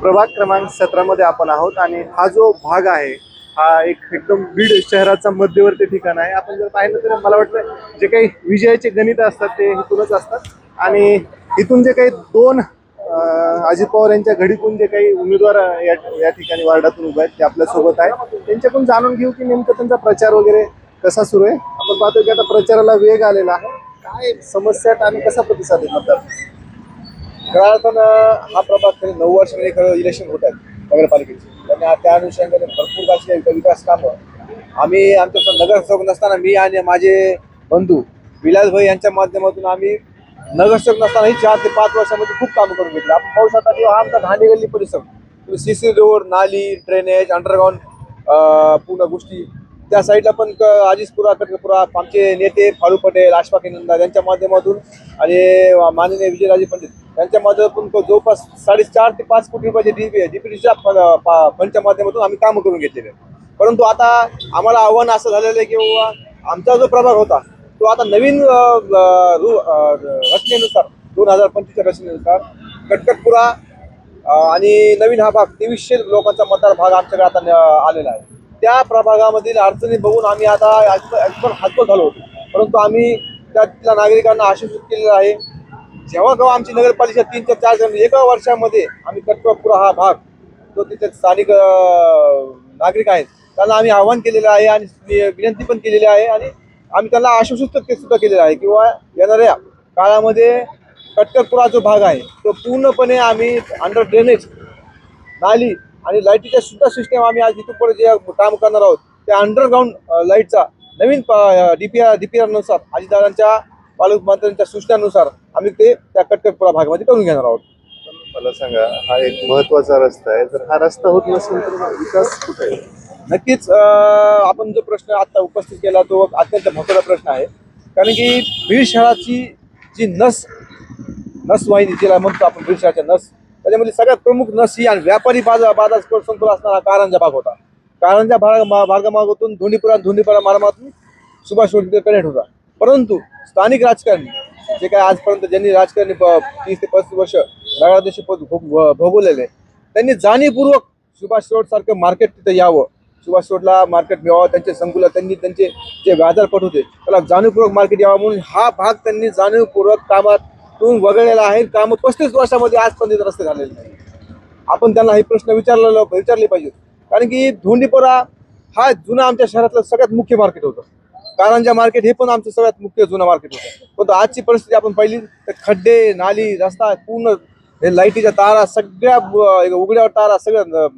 प्रभाग क्रमांक सतरामध्ये आपण आहोत आणि हा जो भाग आहे हा एक एकदम बीड शहराचा मध्यवर्ती ठिकाण आहे. आपण जर पाहिलं तर मला वाटतं जे काही विजयाचे गणित असतात ते इथूनच असतात. आणि इथून जे काही दोन अजित पवार यांच्या घडीतून जे काही उमेदवार या या ठिकाणी वार्डातून उभे आहेत ते आपल्यासोबत आहे. त्यांच्याकडून जाणून घेऊ की नेमकं त्यांचा प्रचार वगैरे कसा सुरू आहे. आपण पाहतो की आता प्रचाराला वेग आलेला आहे. काय समस्या आहेत आणि कसा प्रतिसाद मतदार? खऱ्या अर्थानं हा प्रभाग तरी नऊ वर्षांनी म्हणजे खरं इलेक्शन होत आहेत नगरपालिकेचे. आणि त्या अनुषंगाने भरपूर अशी विकास कामं. आम्ही आमच्या नगरसेवक नसताना मी आणि माझे बंधू विलास भाई यांच्या माध्यमातून आम्ही नगरसेवक नसतानाही चार ते पाच वर्षामध्ये खूप कामं करून घेतली. आपण पाहू शकता की आमचा घाणी गल्ली परिसर. सी सी रोड नाली ड्रेनेज अंडरग्राऊंड पूर्ण गोष्टी. त्या साईडला पण आजीजपुरा कटकपुरा आमचे नेते फाळू पटेल आशफाकी नंदा यांच्या माध्यमातून आणि माननीय विजयराजे पंडित त्यांच्या माध्यमातून तो जवळपास साडेचार ते पाच कोटी रुपयाचे डीपी डीपीडीच्या फंडच्या माध्यमातून आम्ही कामं करून घेतलेले परंतु आता आम्हाला आव्हान असं झालेलं आहे की बाबा आमचा जो प्रभाग होता तो आता नवीन रु- रचनेनुसार दोन हजार पंचवीसच्या रचनेनुसार कटकटपुरा आणि नवीन हा भाग तेवीसशे लोकांचा मतदार भाग आमच्याकडे आता न- आलेला आहे. त्या प्रभागामधील अडचणी बघून आम्ही आता पण हातबल झालो होतो. परंतु आम्ही त्यातल्या नागरिकांना आश्वासित केलेलं आहे जेव्हा केव्हा आमची नगरपालिका तीन ते चार जण एका वर्षामध्ये आम्ही कटकपुरा हा भाग जो तिथे स्थानिक नागरिक आहेत त्यांना आम्ही आवाहन केलेलं आहे आणि वि- विनंती पण केलेली आहे आणि आम्ही त्यांना आश्वासित ते सुद्धा केलेलं आहे किंवा येणाऱ्या काळामध्ये कटकटपुरा जो भाग आहे तो पूर्णपणे आम्ही अंडर ड्रेनेज नाली आणि लाईटीच्या सुद्धा सिस्टम आम्ही आज इथून पुढे जे काम करणार आहोत त्या अंडरग्राऊंड लाईटचा नवीन डीपीआर डीपीआरनुसार अजितदादांच्या पालकमंत्र्यांच्या सूचनानुसार आम्ही ते त्या कटकटपुरा भागामध्ये करून घेणार आहोत. मला सांगा हा एक महत्त्वाचा रस्ता आहे. जर हा रस्ता होत नसेल तर विकास कुठे नक्कीच आपण जो प्रश्न आता उपस्थित केला तो अत्यंत महत्त्वाचा प्रश्न आहे. कारण की बीड शहराची जी नस नस वाहिनी जिला म्हणतो आपण बीड शहराच्या नस त्याच्यामध्ये सगळ्यात प्रमुख नस ही आणि व्यापारी बाजार बाजार संकुल असणारा कारंजा भाग होता. कारंजा भाग मा- मार्गामार्गातून धोंडीपुरा धोंडीपुरा मार्गातून सुभाष रोड कनेक्ट होता परंतु स्थानिक राजकारणी जे काय आजपर्यंत ज्यांनी राजकारणी प- तीस ते पस्तीस वर्ष नगराध्यक्ष पद भोग- भोगवलेले त्यांनी जाणीवपूर्वक सुभाष रोड सारखं मार्केट तिथं यावं. सुभाष रोडला मार्केट मिळावं त्यांचे संकुल त्यांनी त्यांचे जे व्याजारपट होते त्याला जाणीवपूर्वक मार्केट यावं म्हणून हा भाग त्यांनी जाणीवपूर्वक कामातून वगळलेला आहे. कामं पस्तीस वर्षामध्ये आजपर्यंत रस्ते झालेले नाही आपण त्यांना हे प्रश्न विचारलेला विचारले पाहिजेत. कारण की धोंडीपुरा हा जुना आमच्या शहरातलं सगळ्यात मुख्य मार्केट होतं. कारंजा मार्केट हे पण आमचं सगळ्यात मुख्य जुनं मार्केट होतं. परंतु आजची परिस्थिती आपण पाहिली तर खड्डे नाली रस्ता पूर्ण हे लाईटीच्या तारा सगळ्या उघड्यावर तारा सगळं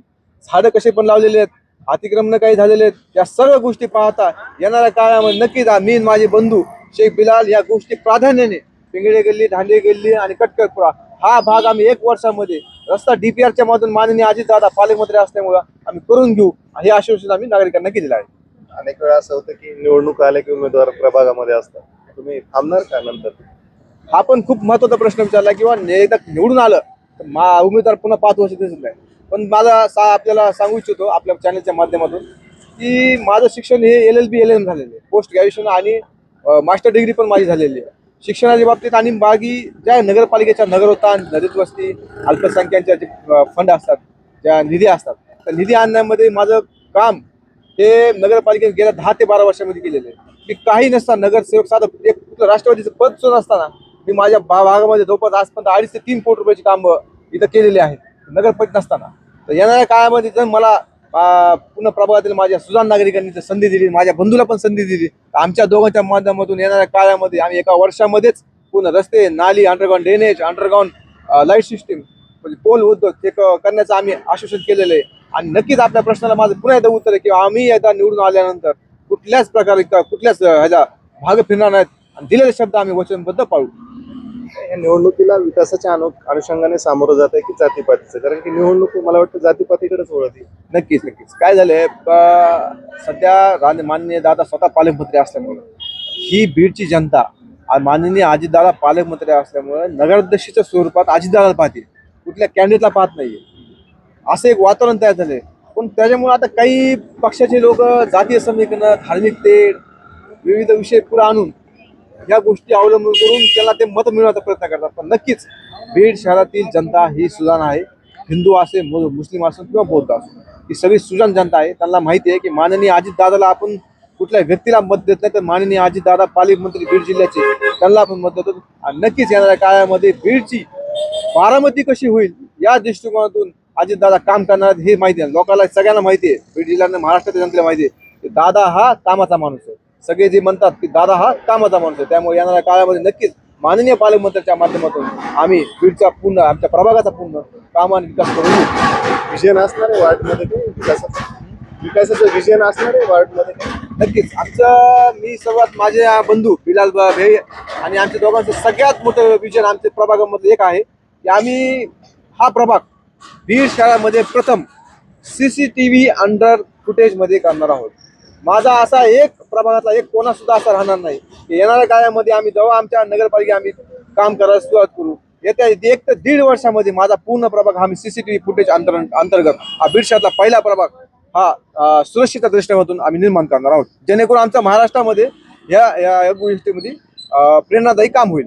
झाडं कसे पण लावलेले आहेत अतिक्रमण काही झालेले आहेत या सर्व गोष्टी पाहता येणाऱ्या काळामध्ये नक्कीच मी माझे बंधू शेख बिलाल या गोष्टी प्राधान्याने पिंगळे गल्ली धांडे गल्ली आणि कटकरपुरा हा भाग आम्ही एक वर्षामध्ये रस्ता डीपीआरच्या मधून माननीय अजितदादा पालकमंत्री असल्यामुळं आम्ही करून घेऊ हे आश्वासन आम्ही नागरिकांना केलेलं आहे. अनेक वेळा असं होतं की निवडणूक आल्या की उमेदवार प्रभागामध्ये असतात. तुम्ही थांबणार का नंतर? हा पण खूप महत्त्वाचा प्रश्न विचारला किंवा एकदा निवडून आलं तर मा उमेदवार पुन्हा पाच वर्ष दिसत नाही. पण माझा सा आपल्याला सांगू इच्छितो आपल्या चॅनलच्या माध्यमातून की माझं शिक्षण हे L L B L M झालेलं आहे. पोस्ट ग्रॅज्युएशन आणि मास्टर डिग्री पण माझी झालेली आहे. शिक्षणाच्या बाबतीत आणि बाकी ज्या नगरपालिकेच्या नगरोत्थान दलित वस्ती अल्पसंख्याच्या जे फंड असतात ज्या निधी असतात त्या निधी आणण्यामध्ये माझं काम हे नगरपालिकेने गेल्या दहा ते बारा वर्षामध्ये केलेले की काही नसताना नगरसेवक साधं एक राष्ट्रवादीचं पद सुद्धा असताना मी माझ्या बा भागामध्ये जवळपास आजपर्यंत अडीच ते तीन कोटी रुपयाची कामं इथं केलेली आहेत. नगरपरिषद नसताना. तर येणाऱ्या काळामध्ये जर मला पुन्हा प्रभागातील माझ्या सुजान नागरिकांनी संधी दिली माझ्या बंधूला पण संधी दिली आमच्या दोघांच्या माध्यमातून येणाऱ्या काळामध्ये आम्ही एका वर्षामध्येच पूर्ण रस्ते नाली underground drainage underground light system pole उद्योग हे क- करण्याचं आम्ही आश्वासन केलेलं आहे. आणि नक्कीच आपल्या प्रश्नाला माझं पुन्हा एकदा उत्तर आहे की आम्ही एकदा निवडून आल्यानंतर कुठल्याच प्रकारे कुठल्याच अं, ह्याच्या भाग फिरणार नाहीत. आणि दिलेले शब्द आम्ही वचनबद्ध पाळू. या निवडणुकीला विकासाच्या अनु अनुषंगाने सामोरं जात आहे की जातीपातीचं? कारण की निवडणूक मला वाटतं जातीपातीकडेच वळते नक्कीच नक्कीच. काय झालंय सध्या राणे माननीय दादा स्वतः पालकमंत्री असल्यामुळे ही बीडची जनता माननीय अजितदादा पालकमंत्री असल्यामुळे नगराध्यक्षाच्या स्वरूपात अजितदादा पाहते कुठल्या कॅन्डिडेटला पाहत नाहीये. असं एक वातावरण तयार झालंय. पण त्याच्यामुळे आता काही पक्षाचे लोक जातीय समीकरण धार्मिक तेढ विविध विषय पुढे आणून या गोष्टी अवलंबून करून त्याला ते मत मिळवण्याचा प्रयत्न करतात. पण नक्कीच बीड शहरातील जनता ही सुजाण आहे. हिंदू असे मु- मुस्लिम असो किंवा बौद्ध असो. ही सगळी सुजाण जनता आहे. त्यांना माहिती आहे की माननीय अजित दादाला आपण कुठल्या व्यक्तीला मत देत नाही तर माननीय अजित दादा पालकमंत्री बीड जिल्ह्याचे त्यांना आपण मत देतो. आणि नक्कीच येणाऱ्या काळामध्ये बीडची बारामती कशी होईल या दृष्टिकोनातून अजितदादा काम करणार हे माहिती आहे. लोकांना सगळ्यांना माहिती आहे. बीड जिल्ह्याने महाराष्ट्राच्या जनतेला माहिती आहे की दादा हा कामाचा माणूस आहे. सगळे जे म्हणतात की दादा हा कामाचा माणूस आहे. त्यामुळे येणाऱ्या काळामध्ये नक्कीच माननीय पालकमंत्र्यांच्या माध्यमातून आम्ही बीडचा पूर्ण आमच्या प्रभागाचा पूर्ण काम आणि विकास करू. विजन असणार आहे वार्डमध्ये विकासाचा? विकासाचं विजन असणार आहे वार्डमध्ये नक्कीच. आमचं मी सर्वात माझे बंधू बिलाल भे आणि आमच्या दोघांचं सगळ्यात मोठं विजन आमच्या प्रभागामध्ये एक आहे की आम्ही हा प्रभाग बीड शाळामध्ये प्रथम C C T V under फुटेजमध्ये करणार आहोत. माझा असा एक प्रभागातला एक कोणासुद्धा असा राहणार नाही की येणाऱ्या काळामध्ये आम्ही जेव्हा आमच्या नगरपालिका आम्ही काम करायला सुरुवात करू येत्या एक ते दीड वर्षामध्ये माझा पूर्ण प्रभाग हा मी व्ही फुटेज अंतर अंतर्गत हा बीड शहरातला पहिला प्रभाग हा अं, सुरक्षितता दृष्टीकोनातून आम्ही निर्माण करणार आहोत. जेणेकरून आमच्या महाराष्ट्रामध्ये या या गोष्टीमध्ये प्रेरणादायी काम होईल.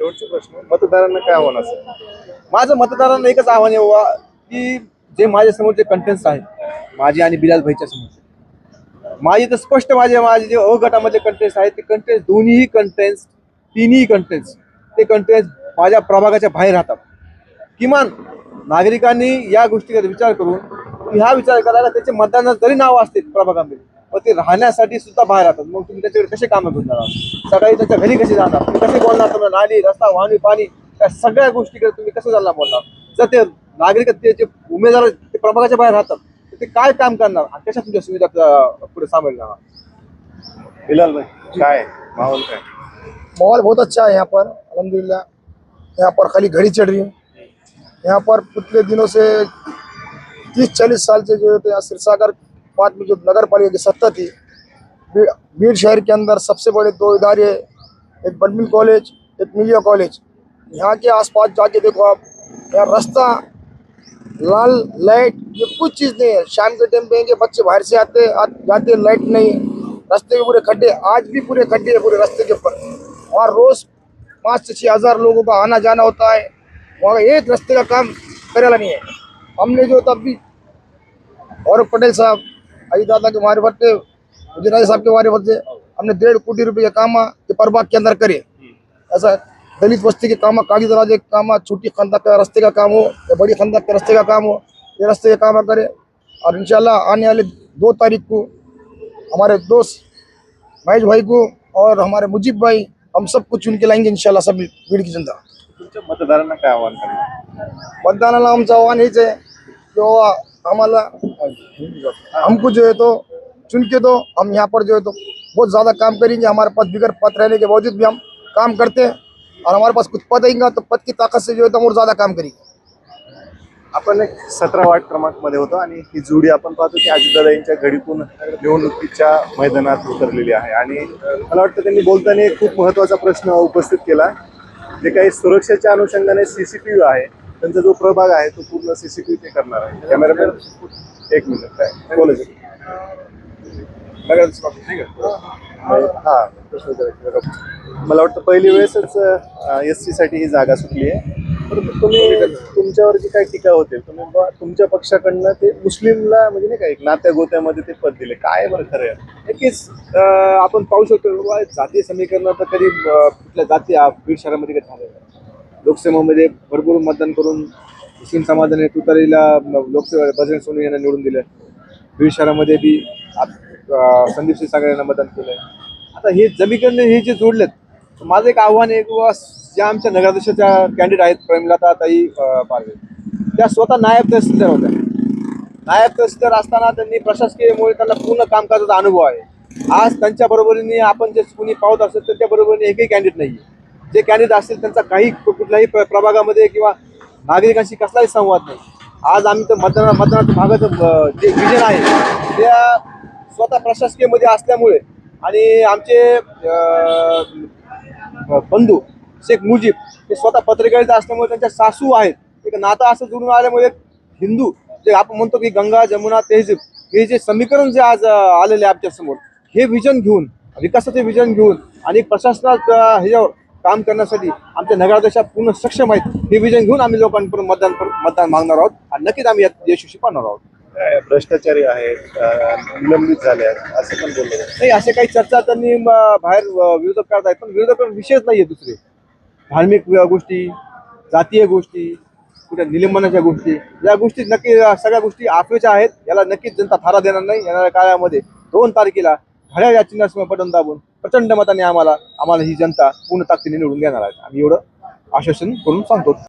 शेवटचे प्रश्न मतदारांना काय आव्हान असेल? माझं मतदारांना एकच आव्हान आहे बाबा की जे माझ्या समोरचे कंटेंट्स आहेत माझे आणि बिलाल भाईच्या समोरचे माझे तर स्पष्ट माझे माझे जे अ गटामधले कंटेंट्स आहेत ते कंटेंट्स दोन्हीही कंटेंट्स तिन्ही कंटेंट्स ते कंटेंट्स माझ्या प्रभागाच्या बाहेर राहतात. किमान नागरिकांनी या गोष्टीकडे विचार करून ह्या विचार करायला त्याचे मतदानात जरी नाव असते प्रभागामध्ये पण ते राहण्यासाठी सुद्धा बाहेर राहतात. मग तुम्ही त्याच्याकडे कसे कामं घेऊन जाणार? सकाळी त्याच्या घरी कसे जाणार? तुम्ही कसे बोलणार? तुम्हाला नाली रस्ता वाहनी पाणी त्या सगळ्या गोष्टीकडे तुम्ही कसं चालणार बोलणार? जर ते नागरिक ते जे उमेदवार ते प्रभागाच्या बाहेर राहतात तर ते काय काम करणार? आणि कशा तुमच्या सुविधा पुढे सामील जाणार? बिलाल भाई काय? माहोल काय? माहौल बहुत अच्छा है यहाँ पर अल्हम्दुलिल्लाह. यहाँ पर खाली घड़ी चढ़ रही है. यहाँ पर पिछले दिनों से तीस चालीस साल से जो है तो यहाँ सिरसागर बाद में जो नगर पालिका की सत्ता थी बीड़ शहर के अंदर सबसे बड़े दो इदारे एक बनमिल कॉलेज एक मीडिया कॉलेज। यहाँ के आसपास जाके देखो आप यहाँ रास्ता लाल लाइट ये कुछ चीज़ नहीं है। शाम के टाइम पे बच्चे बाहर से आते आ, जाते लाइट नहीं है। रास्ते के पूरे खड्डे आज भी पूरे खड्डे हैं पूरे रास्ते के ऊपर। वहाँ रोज पाँच से छः हज़ार लोगों का आना जाना होता है। वहाँ एक रास्ते का काम करेला नहीं है। हमने जो तब भी और पटेल साहब अजी दादा के मार्फत से गुजराती साहब के मार्फत से हमने डेढ़ कोटी रुपये काम ये प्रभाग के अंदर करे। ऐसा दलित बस्ती के काम कागज़ के काम छोटी खंदा का रास्ते का काम हो या बड़ी खंदा के रास्ते का काम हो ये रास्ते का काम करे। और इंशाल्लाह आने वाले दो तारीख को हमारे दोस्त महेश भाई को और हमारे मुजीब भाई हम सबको चुन के लाएँगे इनशाला सब भीड़ की जनता। मतदारांना काय आव्हान करणार? मतदानाला आमचं आव्हान हेच आहे की बाबा आम्हाला हमको जो है तो चुन के तो हम यहाँ पर जो है तो बहुत ज़्यादा काम करेंगे हमारे पास बिगर पद रहने के बावजूद भी हम काम करते हैं और हमारे पास कुछ पद आएगा तो पद की ताकत से जो है तो हम और ज़्यादा काम करेंगे। आपण एक सतरा वार्ड क्रमांकमध्ये होतो आणि ही जोडी आपण पाहतो की अजितदादाईंच्या घडीतून निवडणुकीच्या मैदानात उतरलेली आहे. आणि मला वाटतं त्यांनी बोलताना एक खूप महत्त्वाचा प्रश्न उपस्थित केला जे काही सुरक्षेच्या अनुषंगाने सीसीटीव्ही आहे त्यांचा जो प्रभाग आहे तो पूर्ण सीसीटीव्ही ते करणार आहे. कॅमेरामॅन एक मिनिट काय? बोलायचं हा प्रश्न मला वाटतं पहिली वेळेसच एस सी साठी ही जागा सुटली आहे. परंतु तुम्ही तुमच्यावर जी काही टीका होते तुम्ही बुवा तुमच्या पक्षाकडनं ते मुस्लिमला म्हणजे नाही का एक नात्या गोत्यामध्ये ते पद दिले. काय बरं खरं आहे? नक्कीच आपण पाहू शकतो जातीय समीकरण तर कधी कुठल्या जाती बीड शहरामध्ये काही झालं लोकसभेमध्ये भरपूर मतदान करून मुस्लिम समाजाने तुतारीला लोकसभा बजरंग सोनी यांना निवडून दिलं बीड शहरामध्ये बी संदीप सागर यांना मतदान केलंय. आता हे समीकरण हे जे जोडलेत माझं एक आव्हान आहे किंवा ज्या आमच्या नगराध्यक्षाच्या कॅन्डिडेट आहेत प्रेमलता ताई पारवे त्या स्वतः नायब तहसीलदार होत्या. नायब तहसीलदार असताना त्यांनी प्रशासकीयमुळे त्यांना पूर्ण कामकाजाचा अनुभव आहे. आज त्यांच्या बरोबरीने आपण जे कुणी पाहत असेल त्यांच्या बरोबरीने एकही कॅन्डिडेट नाही जे कॅन्डिडेट असतील त्यांचा काही कुठल्याही प्र- प्रभागामध्ये किंवा नागरिकांशी कसलाही संवाद नाही. आज आम्ही तर मतदान मतदानाच्या भागाचं जे विजन आहे त्या स्वतः प्रशासकीयमध्ये असल्यामुळे आणि आमचे बंधू शेख मुजीब हे स्वतः पत्रकारिता असल्यामुळे त्यांच्या सासू आहेत. एक नातं असं जुळून आल्यामुळे हिंदू जे आपण म्हणतो की गंगा जमुना तेहजीब हे जे समीकरण जे आज आलेले आहे आमच्यासमोर हे विजन घेऊन विकासाचे विजन घेऊन आणि प्रशासनात ह्याच्यावर काम करण्यासाठी आमच्या नगराध्यक्षा पूर्ण सक्षम आहेत. हे विजन घेऊन आम्ही लोकांपर्यंत मतदान मतदान मागणार आहोत. आणि नक्कीच आम्ही यात यशस्वी पाहणार आहोत. भ्रष्टाचारी आहेत निलंबित झाले आहेत असं पण बोललं. नाही असे काही चर्चा त्यांनी बाहेर विरोधक करत आहेत. पण विरोधक विषयच नाहीये दुसरे. धार्मिक गोष्टी जातीय गोष्टी कुठे निलंबनाच्या गोष्टी या गोष्टी नक्की सगळ्या गोष्टी आफवेच्या आहेत. याला नक्कीच जनता थारा देणार नाही. येणाऱ्या काळामध्ये दोन तारखेला घड्याळ या चिन्हासमोर बटन दाबून प्रचंड मताने आम्हाला आम्हाला ही जनता पूर्ण ताकदीने निवडून घेणार आहे. आम्ही एवढं आश्वासन करून सांगतो.